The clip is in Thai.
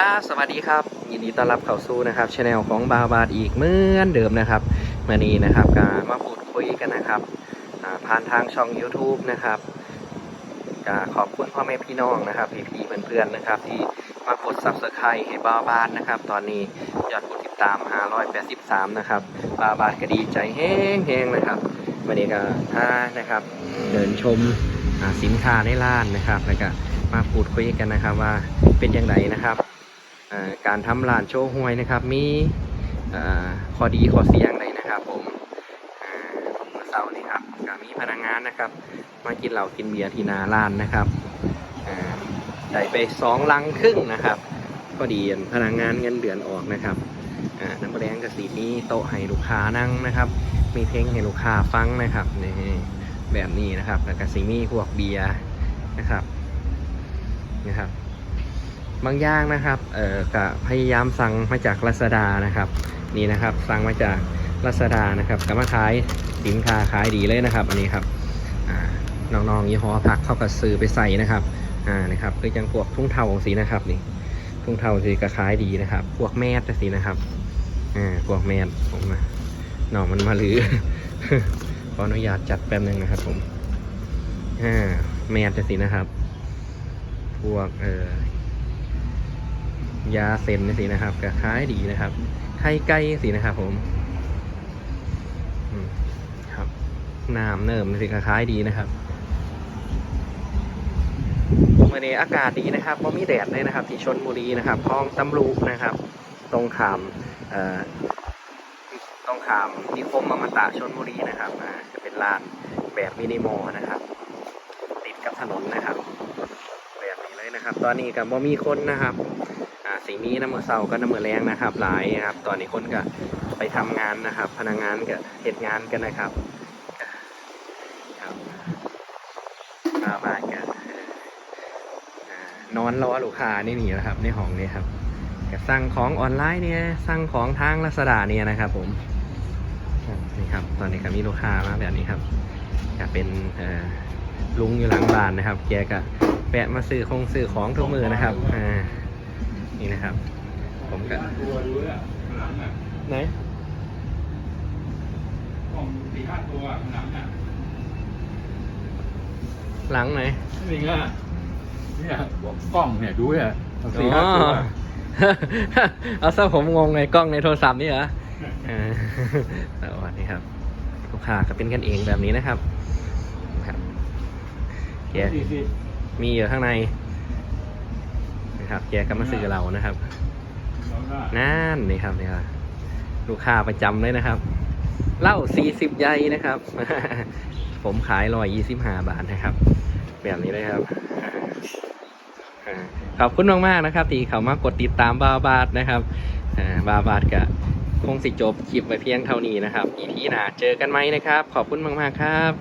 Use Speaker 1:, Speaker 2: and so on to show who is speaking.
Speaker 1: ครับ สวัสดีครับ ยินดีต้อนรับเข้าสู่นะครับช anel ของบาบาดอีกเหมือนเดิมนะครับมื่อนี้นะครับก็มาพูดคุยกันนะครับผ่านทางช่อง YouTube นะครับก็ขอบคุณพ่อแม่พี่น้องนะครับ พี่ๆเพื่อนๆนะครับ ที่มากด Subscribe ให้บาบาดนะครับ ตอนนี้ยอดกดติดตาม 583 นะครับบาบาดก็ดีใจแห้งๆนะครับวันนี้ก็ถ้านะครับเดินชมสินค้าในร้านนะครับแล้วก็มาพูดคุยกันนะครับว่าเป็นยังไงนะครับ การทำร้านโชว์หวยนะครับ มีข้อดีข้อเสียอย่างไรนะครับผมอ่าเมื่อเสาร์นี้ครับก็มีพนักงานนะครับ มากินเหล้ากินเบียร์ที่นาร้านนะครับได้ไปสองลังครึ่งนะครับพอดีพนักงานเงินเดือนออกนะครับน้ำแดงกับสีนี้โต๊ะให้ลูกค้านั่งนะครับ มีเพลงให้ลูกค้าฟังนะครับนี่แบบนี้นะครับแล้วก็สีมีพวกเบียร์นะครับนะครับ บางอย่างนะครับเอ่อก็พยายามสั่งมาจากลาซาดานะครับ นี่นะครับสั่งมาจากลาซาดานะครับก็มาขายสินค้าขายดีเลยนะครับ อันนี้ครับน้องๆยี่ห้อผักเข้ากับซื้อไปใส่นะครับอ่านะครับคือจังพวกทุ่งเทาสีนะครับนี่ทุ่งเทาสีก็ขายดีนะครับ พวกแมสสีนะครับอ่าพวกแมสผมนะหน้อมันมาลือขออนุญาตจัดแป๊บนึงนะครับผมอ่าแมสสีนะครับ พวกเอ่อ ยาเซนสินะครับก็ขายดีนะครับไข่ไก่สินะครับผมครับน้ำเนิ่มสิก็ขายดีนะครับวันนี้อากาศดีนะครับเพราะมีแดดเลยนะครับ ที่ชนบุรีนะครับคลองตำลูนะครับ ตรงขามตรงขามนิคมอมตะชนบุรีนะครับจะเป็นร้านแบบมินิมอลนะครับ ติดกับถนนนะครับ แบบนี้เลยนะครับ ตอนนี้กับบ่มีคนนะครับ สีนี้น้ำมือเศร้าก็น้ำมือแรงนะครับ หลายนะครับ ตอนนี้คนก็ไปทำงานนะครับ พนักงานก็เหตุงานกันนะครับครับมาบ้านกันนอนรอลูกค้านี่นี่นะครับ ในห้องนี้ครับก็สั่งของออนไลน์เนี่ยสั่งของทางลัสดาเนี่ยนะครับ ผมนี่ครับ ตอนนี้ก็มีลูกค้ามาแบบนี้ครับก็เป็นลุงอยู่หลังบ้านนะครับแกก็แวะมาซื้อคงซื้อของทุกมือนะครับอ่า นี่นะครับ ผมก็
Speaker 2: ตัวดูเลยอะข้างหลังอะ
Speaker 1: ไหน
Speaker 2: กล่องสี่ห้าตัวข้างหลังอะ
Speaker 1: หลังไหน
Speaker 2: นี่ไงเนี่ยบอกกล้องเนี่ยดูเนี่ยสี่ห้าตัว
Speaker 1: อ๋อเอาซะผมงงไงกล้องในโทรศัพท์นี่เหรออ่าสวัสดีครับลูกค้าก็เป็นกันเองแบบนี้นะครับครับแก
Speaker 2: สี่สิบ
Speaker 1: มีอยู่ข้างใน นะครับ แกก็มาซื้อเรานะครับ
Speaker 2: ลองได้
Speaker 1: นั่นนี่ครับนี่ครับลูกค้าประจำเลยนะครับเหล้าสี่สิบใยนะครับ ผมขายร้อยยี่สิบห้าบาทนะครับ แบบนี้เลยครับอ่าขอบคุณมากๆนะครับ ที่เขามากดติดตามบาบาดนะครับอ่าบาบาดกะคงสิจบคลิปไว้เพียงเท่านี้นะครับอีพีหน้าเจอกันไหมนะครับ ขอบคุณมากๆครับ